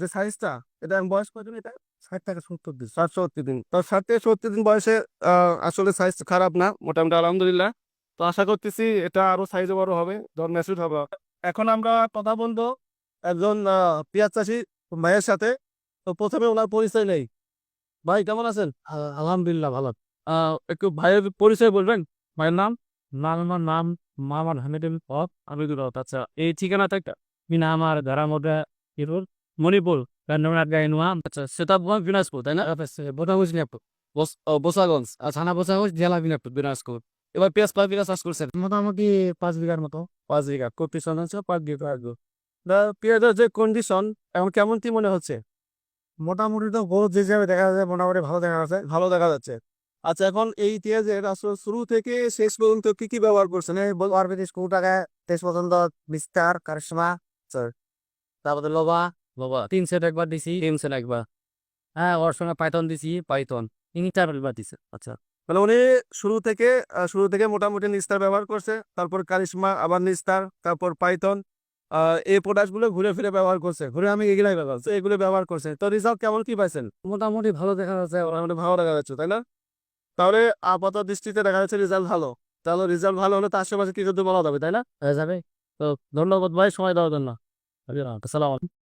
যে সাইজটা, এটা আমি বয়স কত এটা ষাট থেকে সত্তর দিন, ষাট সত্তর দিন। তো ষাট থেকে সত্তর দিন বয়সে আসলে সাইজ খারাপ না, মোটামুটি আলহামদুলিল্লাহ। তো আশা করতেছি এটা আরও সাইজে বড় হবে, ধর ম্যাচুড হবে। এখন আমরা কথা বলব একজন পেঁয়াজ চাষি ভাইয়ের সাথে। তো প্রথমে ওনার পরিচয় নেই। ভাই, কেমন আছেন? আলহামদুলিল্লাহ ভালো। একটু ভাইয়ের পরিচয় বলবেন? ভাইয়ের নাম? নাম আমার নাম মামার হামিদুল হক হামিদুল হক। আচ্ছা এই ঠিকানাটা একটা? মিনা আমার ঘরের মধ্যে মণিপুর আচ্ছা তোমার দিনাজপুর তাই না? বোটাগুজ দিনাজপুর বোসাগঞ্জ আর থানা বোসাগঞ্জ জেলা দিনাজপুর দিনাজপুর এবার পেঁয়াজ পাঁচ বিঘা চাষ করছেন মোটামুটি পাঁচ বিঘার মতো পাঁচ বিঘা কপি সন হচ্ছে পাঁচ বিঘা আগে পেঁয়াজের যে কন্ডিশন এখন কেমন কি মনে হচ্ছে? মোটামুটি তো বহুত যে হিসাবে দেখা যাচ্ছে মোটামুটি ভালো দেখা যাচ্ছে। ভালো দেখা যাচ্ছে। আচ্ছা এখন এই পেঁয়াজের আসলে শুরু থেকে শেষ পর্যন্ত কি কি ব্যবহার করছেন? অরবিট স্কুল টাকা তেইশ পর্যন্ত বিস্তার কারিশমা স্যার তারপরে লোবা বাবা তিন সেট একবার দিছি তিন সেন একবার। হ্যাঁ ওর সঙ্গে পাইথন দিছি পাইথন দিছে। আচ্ছা। মানে উনি শুরু থেকে শুরু থেকে মোটামুটি নিস্তার ব্যবহার করছে। তারপর কারিশমা আবার নিস্তার তারপর পাইথন এই প্রোডাক্টগুলো ঘুরে ফিরে ব্যবহার করছে। ঘুরে আমি এগুলাই ব্যবহার করছি, এগুলো ব্যবহার করছে। তো রেজাল্ট কেমন কি পাইছেন? মোটামুটি ভালো দেখা যাচ্ছে। মোটামুটি ভালো দেখা যাচ্ছে তাই না? তাহলে আপাতত দৃষ্টিতে দেখা যাচ্ছে রেজাল্ট ভালো। তাহলে রেজাল্ট ভালো হলে তার আশেপাশে কি করতে বলা যাবে তাই না? হয়ে যাবে। তো ধন্যবাদ ভাই সময় দেওয়ার জন্য। আসসালাম